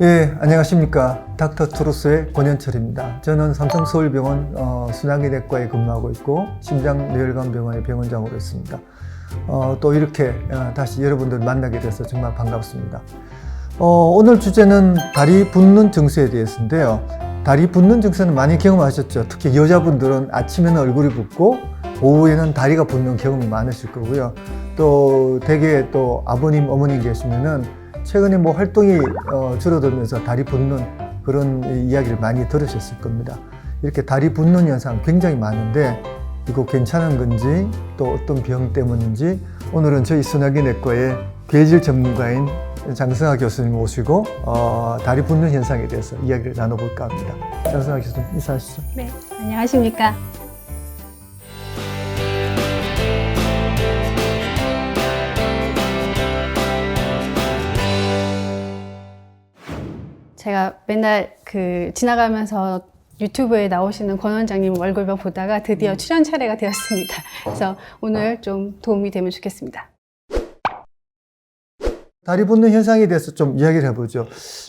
예, 안녕하십니까. 닥터 투루스의 권현철입니다. 저는 삼성서울병원 어, 순환기내과에 근무하고 있고 심장뇌혈관병원의 병원장으로 있습니다. 어, 또 이렇게 어, 다시 여러분들 만나게 돼서 정말 반갑습니다. 어, 오늘 주제는 다리 붓는 증세에 대해서인데요. 다리 붓는 증세는 많이 경험하셨죠. 특히 여자분들은 아침에는 얼굴이 붓고 오후에는 다리가 붓는 경험이 많으실 거고요. 또 대개 또 아버님, 어머님 계시면은 최근에 뭐 활동이 어, 줄어들면서 다리 붓는 그런 이야기를 많이 들으셨을 겁니다. 이렇게 다리 붓는 현상 굉장히 많은데 이거 괜찮은 건지 또 어떤 병 때문인지 오늘은 저희 순하기 내과의 괴질 전문가인 장승아 교수님 모시고 어, 다리 붓는 현상에 대해서 이야기를 나눠볼까 합니다. 장승아 교수님 인사하시죠. 네, 안녕하십니까. 제가 맨날 그 지나가면서 유튜브에 나오시는 권 원장님 얼굴만 보다가 드디어 출연 차례가 되었습니다. 그래서 오늘 좀 도움이 되면 좋겠습니다. 다리 붓는 현상에 대해서 좀 이야기를 해보죠.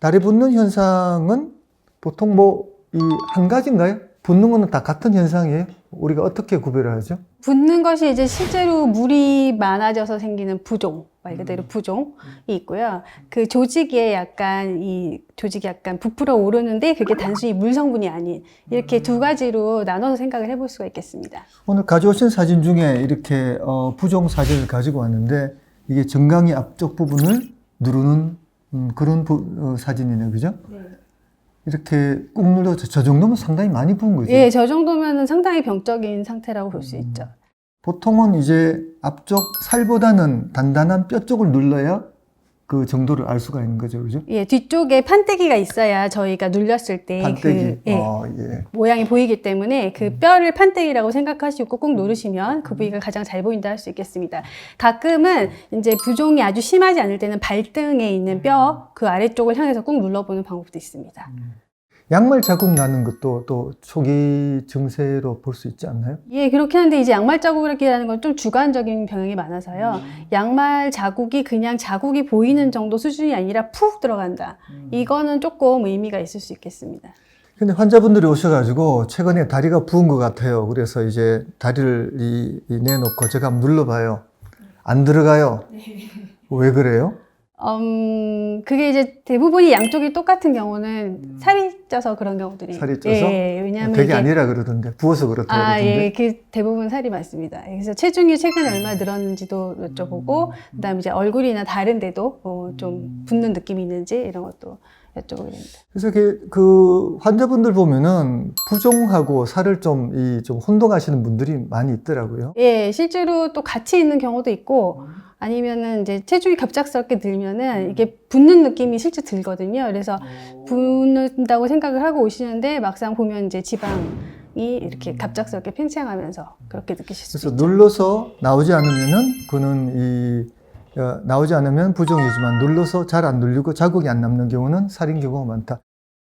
다리 붓는 현상은 보통 뭐 이 한 가지인가요? 붓는 거는 다 같은 현상이에요? 우리가 어떻게 구별을 하죠? 붓는 것이 이제 실제로 물이 많아져서 생기는 부종, 말 그대로 부종이 있고요. 그 조직에 약간 이 조직이 약간 부풀어 오르는데 그게 단순히 물 성분이 아닌 이렇게 두 가지로 나눠서 생각을 해볼 수가 있겠습니다. 오늘 가져오신 사진 중에 이렇게 어, 부종 사진을 가지고 왔는데 이게 정강이 앞쪽 부분을 누르는 음, 그런 부- 어, 사진이네요, 그죠? 이렇게 꾹 눌러서 저 정도면 상당히 많이 부은 거죠. 예, 저 정도면 상당히 병적인 상태라고 볼 수 있죠. 보통은 이제 앞쪽 살보다는 단단한 뼈 쪽을 눌러야 그 정도를 알 수가 있는 거죠, 그죠? 예, 뒤쪽에 판때기가 있어야 저희가 눌렸을 때 판때기. 그, 예, 어, 예. 모양이 보이기 때문에 그 뼈를 판때기라고 생각하시고 꾹꾹 누르시면 그 부위가 가장 잘 보인다 할 수 있겠습니다. 가끔은 이제 부종이 아주 심하지 않을 때는 발등에 있는 뼈 그 아래쪽을 향해서 꾹 눌러보는 방법도 있습니다. 양말 자국 나는 것도 또 초기 증세로 볼 수 있지 않나요? 예, 그렇긴 한데 이제 양말 자국이라는 건 좀 주관적인 병행이 많아서요. 양말 자국이 그냥 자국이 보이는 정도 수준이 아니라 푹 들어간다. 이거는 조금 의미가 있을 수 있겠습니다. 근데 환자분들이 오셔가지고 최근에 다리가 부은 것 같아요. 그래서 이제 다리를 이, 이 내놓고 제가 한번 눌러봐요. 안 들어가요. 왜 그래요? 음, 그게 이제 대부분이 양쪽이 똑같은 경우는 살이 쪄서 그런 경우들이. 음. 살이 쪄서? 예, 왜냐하면 그게 이게- 아니라 그러던데 부어서 그렇다고 아, 그러던데. 예, 그 대부분 살이 많습니다. 그래서 체중이 최근에 얼마 늘었는지도 음. 여쭤보고, 그다음에 이제 얼굴이나 다른 데도 어, 좀 붓는 느낌이 있는지 이런 것도 여쭤보게 됩니다. 그래서 그, 그 환자분들 보면은 부종하고 살을 좀 이 좀 혼동하시는 분들이 많이 있더라고요. 예, 실제로 또 같이 있는 경우도 있고, 아니면은 이제 체중이 갑작스럽게 늘면은 이게 붓는 느낌이 실제 들거든요. 그래서 붓는다고 생각을 하고 오시는데 막상 보면 이제 지방이 이렇게 갑작스럽게 팽창하면서 그렇게 느끼실 수 그래서 있죠. 눌러서 나오지 않으면은 그는 이 어, 나오지 않으면 부종이지만 눌러서 잘 안 눌리고 자국이 안 남는 경우는 살인 경우가 많다.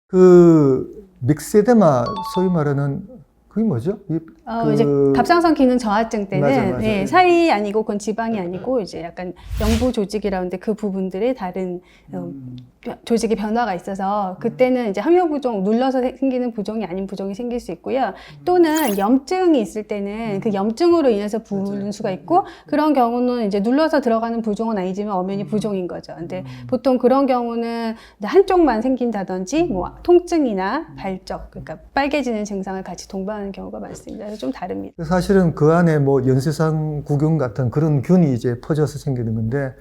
그 믹세데마 소위 말하는 그게 뭐죠? 이, 어, 그- 이제 갑상선 기능 저하증 때는 맞아, 맞아. 예, 살이 아니고 그건 지방이 아니고 이제 약간 영부 조직이라는데 그 부분들의 다른 어, 뼈- 조직의 변화가 있어서 그때는 이제 함유 부종 눌러서 생- 생기는 부종이 아닌 부종이 생길 수 있고요. 또는 염증이 있을 때는 그 염증으로 인해서 부는 수가 있고 그런 경우는 이제 눌러서 들어가는 부종은 아니지만 엄연히 부종인 거죠. 근데 보통 그런 경우는 한쪽만 생긴다든지 뭐 통증이나 발적 그러니까 빨개지는 증상을 같이 동반하는 경우가 많습니다. 그래서 좀 다릅니다. 사실은 그 안에 뭐 연쇄상 구경 같은 그런 균이 이제 퍼져서 생기는 건데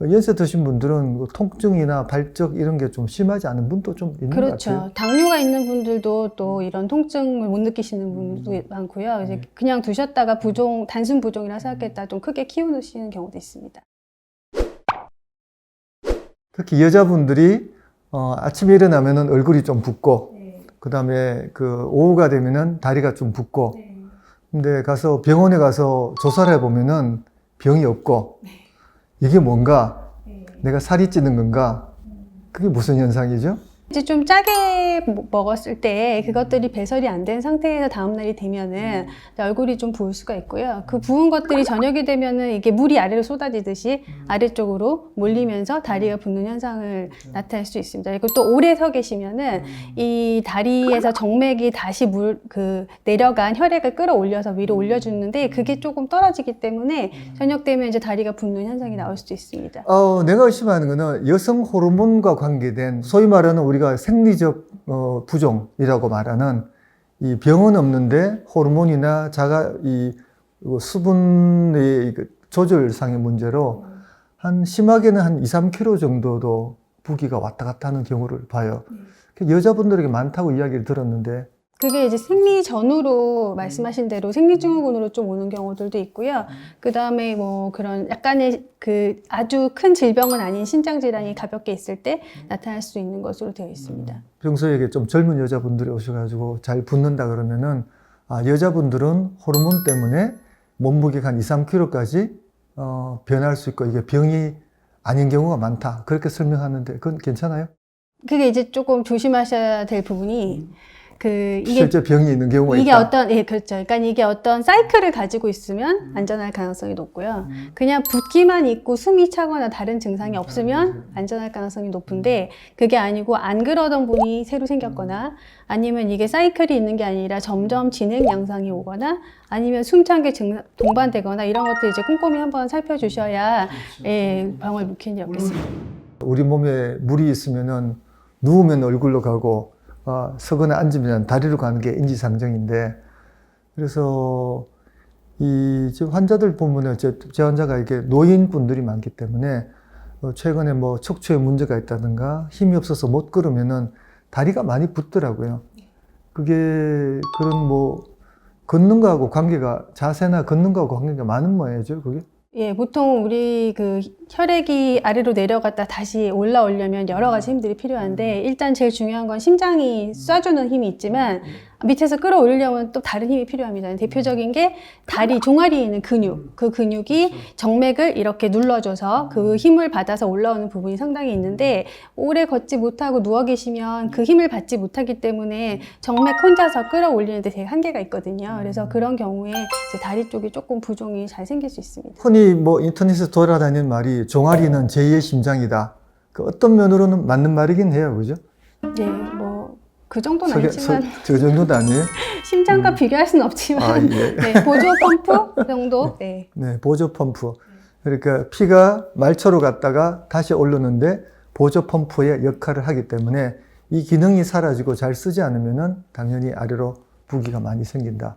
연세 드신 분들은 뭐 통증이나 발적 이런 게 좀 심하지 않은 분도 좀 있는 것 같아요. 그렇죠. 당뇨가 있는 분들도 또 이런 통증을 못 느끼시는 분들도 많고요. 이제 그냥 두셨다가 부종, 단순 부종이라 생각했다 좀 크게 키우시는 경우도 있습니다. 특히 여자분들이 어, 아침에 일어나면은 얼굴이 좀 붓고 그다음에 그 오후가 되면은 다리가 좀 붓고 근데 가서 병원에 가서 조사를 해보면은 병이 없고 이게 뭔가 내가 살이 찌는 건가? 그게 무슨 현상이죠? 이제 좀 짜게 먹었을 때 그것들이 배설이 안 된 상태에서 다음날이 되면은 얼굴이 좀 부을 수가 있고요. 그 부은 것들이 저녁이 되면은 이게 물이 아래로 쏟아지듯이 아래쪽으로 몰리면서 다리가 붓는 현상을 나타낼 수 있습니다. 그리고 또 오래 서 계시면은 이 다리에서 정맥이 다시 물 그 내려간 혈액을 끌어올려서 위로 올려주는데 그게 조금 떨어지기 때문에 저녁 되면 이제 다리가 붓는 현상이 나올 수도 있습니다. 어, 내가 의심하는 거는 여성 호르몬과 관계된 소위 말하는 우리 가 생리적 어, 부종이라고 말하는 이 병은 없는데 호르몬이나 자가 이 어, 수분의 그 조절상의 문제로 한 심하게는 한 2, 3kg 정도도 부기가 왔다 갔다 하는 경우를 봐요. 그 여자분들에게 많다고 이야기를 들었는데 그게 이제 생리 전후로 말씀하신 대로 생리증후군으로 좀 오는 경우들도 있고요. 그 다음에 뭐 그런 약간의 그 아주 큰 질병은 아닌 신장 질환이 가볍게 있을 때 나타날 수 있는 것으로 되어 있습니다. 평소에 이게 좀 젊은 여자분들이 오셔가지고 잘 붓는다 그러면은 아, 여자분들은 호르몬 때문에 몸무게가 한 2, 3kg까지 어, 변할 수 있고 이게 병이 아닌 경우가 많다. 그렇게 설명하는데 그건 괜찮아요? 그게 이제 조금 조심하셔야 될 부분이 그 이게 실제 병이 있는 경우가 이게 있다. 어떤 예 그렇죠. 그러니까 이게 어떤 사이클을 가지고 있으면 안전할 가능성이 높고요. 그냥 붓기만 있고 숨이 차거나 다른 증상이 없으면 안전할 가능성이 높은데 그게 아니고 안 그러던 분이 새로 생겼거나 아니면 이게 사이클이 있는 게 아니라 점점 진행 양상이 오거나 아니면 숨찬 게 증- 동반되거나 이런 것들 이제 꼼꼼히 한번 살펴주셔야 예, 병을 묵힌 이 없겠습니다. 우리 몸에 물이 있으면은 누우면 얼굴로 가고 어, 서거나 앉으면 다리로 가는 게 인지상정인데 그래서 이 환자들 보면은 제, 제 환자가 이게 노인분들이 많기 때문에 어, 최근에 뭐 척추에 문제가 있다든가 힘이 없어서 못 걸으면은 다리가 많이 붓더라고요. 그게 그런 뭐 걷는 거하고 관계가 자세나 걷는 거하고 관계가 많은 모양이죠, 그게. 예, 보통 우리 그 혈액이 아래로 내려갔다 다시 올라오려면 여러 가지 힘들이 필요한데 일단 제일 중요한 건 심장이 쏴주는 힘이 있지만 밑에서 끌어올리려면 또 다른 힘이 필요합니다. 대표적인 게 다리 종아리에 있는 근육, 그 근육이 정맥을 이렇게 눌러줘서 그 힘을 받아서 올라오는 부분이 상당히 있는데 오래 걷지 못하고 누워 계시면 그 힘을 받지 못하기 때문에 정맥 혼자서 끌어올리는데 되게 한계가 있거든요. 그래서 그런 경우에 다리 쪽이 조금 부종이 잘 생길 수 있습니다. 흔히 뭐 인터넷에서 돌아다니는 말이 종아리는 제2의 심장이다. 그 어떤 면으로는 맞는 말이긴 해요, 그죠? 네, 뭐그 정도는 서게- 아니지만 서- 저 정도도 아니에요? 심장과 비교할 수는 없지만 아, 예. 네, 보조 펌프 정도. 네. 네, 보조 펌프. 그러니까 피가 말초로 갔다가 다시 오르는데 보조 펌프의 역할을 하기 때문에 이 기능이 사라지고 잘 쓰지 않으면은 당연히 아래로 부기가 많이 생긴다.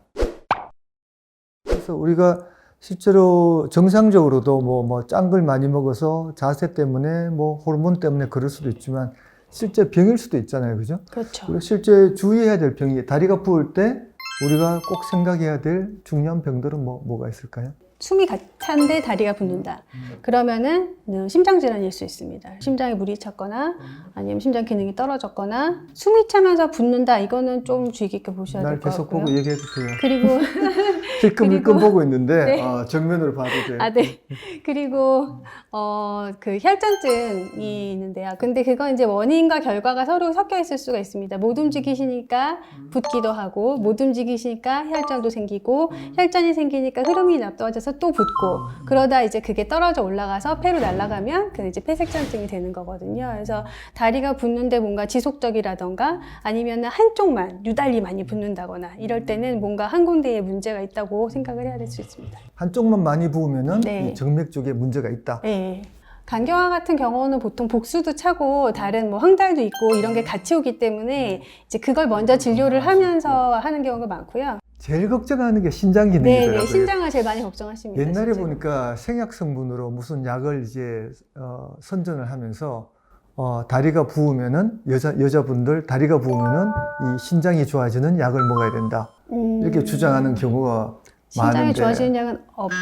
그래서 우리가 실제로 정상적으로도 뭐, 뭐, 짠 걸 많이 먹어서 자세 때문에 뭐, 호르몬 때문에 그럴 수도 있지만 실제 병일 수도 있잖아요. 그죠? 그렇죠. 우리가 실제 주의해야 될 병이 다리가 부을 때 우리가 꼭 생각해야 될 중요한 병들은 뭐, 뭐가 있을까요? 숨이 가- 찬데 다리가 붓는다. 그러면은 음, 심장 질환일 수 있습니다. 심장에 물이 찼거나 아니면 심장 기능이 떨어졌거나 숨이 차면서 붓는다. 이거는 좀 주의 깊게 보셔야 날될것 계속 같고요. 보고 얘기해도 돼요. 그리고 힐끔 힐끔 그리고- 보고 있는데 네. 어, 정면으로 봐도 돼요. 아, 네. 그리고, 어, 그 혈전증이 있는데요. 근데 그건 이제 원인과 결과가 서로 섞여 있을 수가 있습니다. 못 움직이시니까 붓기도 하고, 못 움직이시니까 혈전도 생기고, 혈전이 생기니까 흐름이 나빠져서 또 붓고, 그러다 이제 그게 떨어져 올라가서 폐로 날아가면 그 이제 폐색전증이 되는 거거든요. 그래서 다리가 붓는데 뭔가 지속적이라던가 아니면 한쪽만 유달리 많이 붓는다거나 이럴 때는 뭔가 한 군데에 문제가 있다고 생각을 해야 될 수 있습니다. 한쪽만 많이 부으면은 네. 이 정맥 쪽에 문제가 있다. 네. 간경화 같은 경우는 보통 복수도 차고 다른 뭐 황달도 있고 이런 게 같이 오기 때문에 이제 그걸 먼저 진료를 하면서 하는 경우가 많고요. 제일 걱정하는 게 신장 네, 기능이더라고요. 네, 신장을 제일 많이 걱정하십니다. 옛날에 실제로. 보니까 생약 성분으로 무슨 약을 이제 어, 선전을 하면서 어, 다리가 부으면은 여자 여자분들 다리가 부으면은 이 신장이 좋아지는 약을 먹어야 된다 음, 이렇게 주장하는 경우가 신장이 많은데 좋아지는 약은 없죠.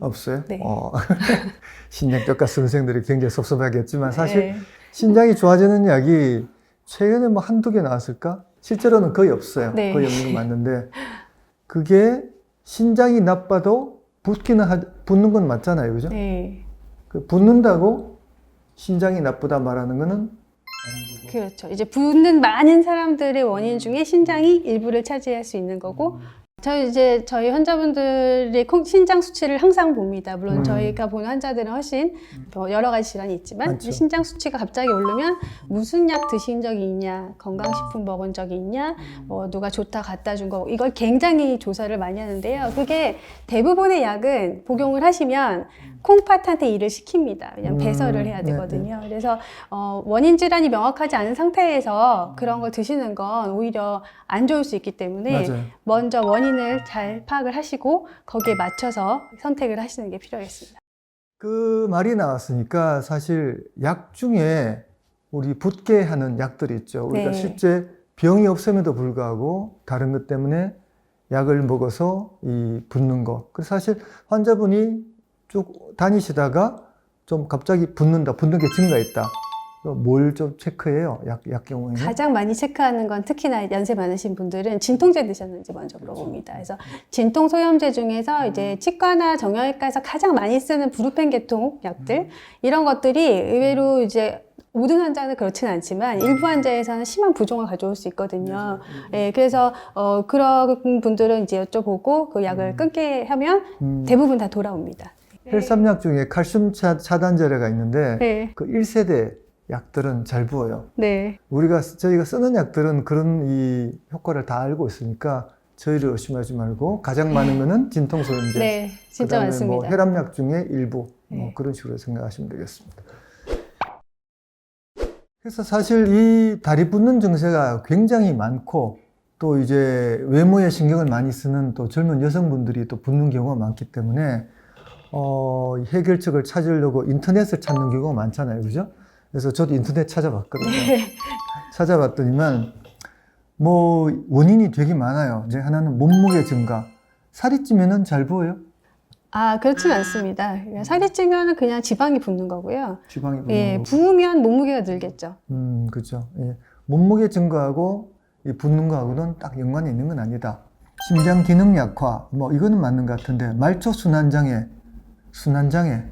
없어요. 네. 어, 신약교과 선생들이 굉장히 섭섭하겠지만 사실 네. 신장이 좋아지는 약이 최근에 뭐 한두 개 나왔을까? 실제로는 거의 없어요. 네. 거의 없는 거 맞는데 그게 신장이 나빠도 붓기는 하, 붓는 건 맞잖아요. 그죠? 네. 그 붓는다고 신장이 나쁘다 말하는 거는 그렇죠. 이제 붓는 많은 사람들의 원인 중에 신장이 일부를 차지할 수 있는 거고 저희 이제 저희 환자분들의 콩- 신장 수치를 항상 봅니다. 물론 음. 저희가 보는 환자들은 훨씬 더 여러 가지 질환이 있지만 많죠. 신장 수치가 갑자기 오르면 무슨 약 드신 적이 있냐, 건강식품 먹은 적이 있냐, 뭐 누가 좋다 갖다 준 거 이걸 굉장히 조사를 많이 하는데요. 그게 대부분의 약은 복용을 하시면 콩팥한테 일을 시킵니다. 왜냐하면 음, 배설을 해야 네, 되거든요. 그래서 어, 원인 질환이 명확하지 않은 상태에서 그런 걸 드시는 건 오히려 안 좋을 수 있기 때문에 맞아요. 먼저 원인을 잘 파악을 하시고 거기에 맞춰서 선택을 하시는 게 필요하겠습니다. 그 말이 나왔으니까 사실 약 중에 우리 붓게 하는 약들이 있죠. 우리가 네. 실제 병이 없음에도 불구하고 다른 것 때문에 약을 먹어서 이 붓는 거. 그래서 사실 환자분이 쭉 다니시다가 좀 갑자기 붓는다, 붓는 게 증가했다. 뭘 좀 체크해요? 약, 약 경우에는? 가장 많이 체크하는 건 특히나 연세 많으신 분들은 진통제 드셨는지 먼저 물어봅니다. 그래서 진통 소염제 중에서 이제 치과나 정형외과에서 가장 많이 쓰는 브루펜 계통 약들 이런 것들이 의외로 이제 모든 환자는 그렇지는 않지만 일부 환자에서는 심한 부종을 가져올 수 있거든요. 예, 그래서 어, 그런 분들은 이제 여쭤보고 그 약을 끊게 하면 음, 대부분 다 돌아옵니다. 혈삼약 중에 칼슘 차, 차단제례가 있는데 네, 그 1세대 약들은 잘 부어요. 네, 우리가 저희가 쓰는 약들은 그런 이 효과를 다 알고 있으니까 저희를 의심하지 말고 가장 많으면은 진통소염제, 네, 진짜 그다음에 많습니다. 뭐 혈압약 중에 일부 뭐 네. 그런 식으로 생각하시면 되겠습니다. 그래서 사실 이 다리 붓는 증세가 굉장히 많고 또 이제 외모에 신경을 많이 쓰는 또 젊은 여성분들이 또 붓는 경우가 많기 때문에 어, 해결책을 찾으려고 인터넷을 찾는 경우가 많잖아요, 그죠? 그래서 저도 인터넷 찾아봤거든요. 네. 찾아봤더니만 뭐 원인이 되게 많아요. 이제 하나는 몸무게 증가. 살이 찌면은 잘 부어요. 아, 그렇진 않습니다. 살이 찌면 그냥 지방이 붙는 거고요. 지방이 붙는 예, 거고. 부으면 몸무게가 늘겠죠. 음, 그렇죠. 예. 몸무게 증가하고 이 붓는 거하고는 딱 연관이 있는 건 아니다. 심장 기능 약화, 뭐 이거는 맞는 것 같은데 말초 순환 장애, 순환 장애.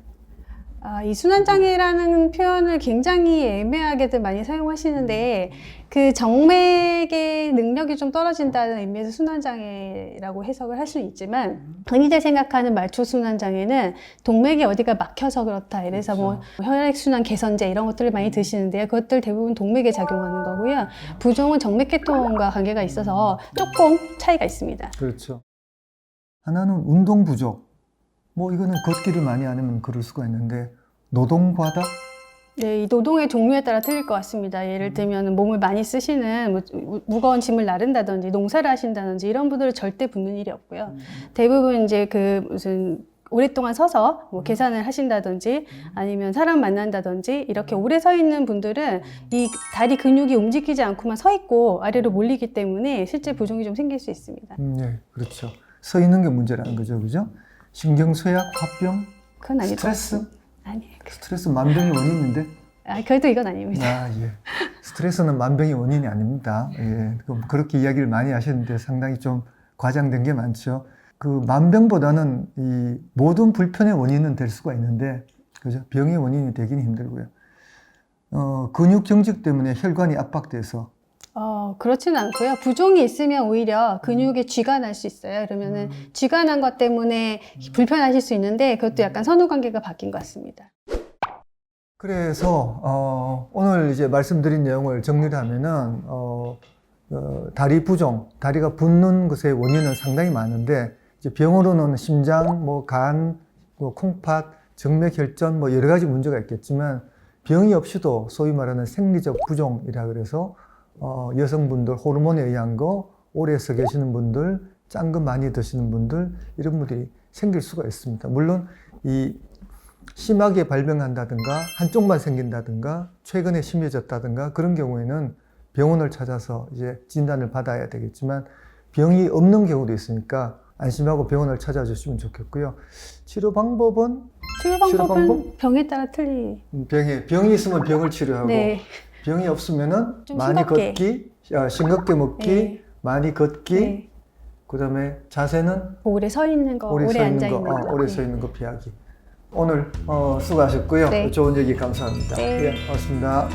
아, 이 순환장애라는 표현을 굉장히 애매하게들 많이 사용하시는데, 그 정맥의 능력이 좀 떨어진다는 의미에서 순환장애라고 해석을 할 수는 있지만, 흔히들 생각하는 말초순환장애는 동맥이 어디가 막혀서 그렇다. 이래서 뭐 혈액순환 개선제 이런 것들을 많이 드시는데요. 그것들 대부분 동맥에 작용하는 거고요. 부종은 정맥계통과 관계가 있어서 조금 차이가 있습니다. 그렇죠. 하나는 운동 부족. 뭐 이거는 걷기를 많이 안 하면 그럴 수가 있는데 노동 과다. 네, 이 노동의 종류에 따라 틀릴 것 같습니다. 예를 들면 몸을 많이 쓰시는 뭐 무- 무거운 짐을 나른다든지 농사를 하신다든지 이런 분들은 절대 붙는 일이 없고요. 대부분 이제 그 무슨 오랫동안 서서 뭐 계산을 하신다든지 아니면 사람 만난다든지 이렇게 오래 서 있는 분들은 이 다리 근육이 움직이지 않고만 서 있고 아래로 몰리기 때문에 실제 부종이 좀 생길 수 있습니다. 음, 예, 그렇죠. 서 있는 게 문제라는 거죠, 그죠? 신경쇠약, 화병, 그건 것 스트레스, 같습니다. 아니에요. 스트레스 만병의 원인인데. 아, 그래도 이건 아닙니다. 아, 예. 스트레스는 만병의 원인이 아닙니다. 예. 그럼 그렇게 이야기를 많이 하시는데 상당히 좀 과장된 게 많죠. 그 만병보다는 이 모든 불편의 원인은 될 수가 있는데, 그죠? 병의 원인이 되기는 힘들고요. 어, 근육 경직 때문에 혈관이 압박돼서 어, 그렇지는 않고요. 부종이 있으면 오히려 근육에 쥐가 날 수 있어요. 그러면은 쥐가 난 것 때문에 불편하실 수 있는데 그것도 약간 선후 관계가 바뀐 것 같습니다. 그래서 어, 오늘 이제 말씀드린 내용을 정리를 하면은 어, 어, 다리 부종, 다리가 붓는 것의 원인은 상당히 많은데 이제 병으로는 심장, 뭐 간, 뭐 콩팥, 정맥 혈전 뭐 여러 가지 문제가 있겠지만 병이 없이도 소위 말하는 생리적 부종이라 그래서 어, 여성분들 호르몬에 의한 거 오래 서 계시는 분들, 짠 거 많이 드시는 분들 이런 분들이 생길 수가 있습니다. 물론 이 심하게 발병한다든가 한쪽만 생긴다든가 최근에 심해졌다든가 그런 경우에는 병원을 찾아서 이제 진단을 받아야 되겠지만 병이 없는 경우도 있으니까 안심하고 병원을 찾아주시면 좋겠고요. 치료 방법은 치료 치료 방법은 방법? 병에 따라 틀리. 병에 병이 있으면 병을 치료하고 네. 병이 없으면은 좀 많이 싱겁게. 걷기, 아, 싱겁게 먹기, 네. 많이 걷기, 네. 그다음에 자세는 오래 서 있는 거, 오래, 서 앉아 있는 있는 거, 거. 어, 오래 서 있는 거 피하기. 오늘 어, 수고하셨고요. 네. 좋은 얘기 감사합니다. 네. 예, 고맙습니다.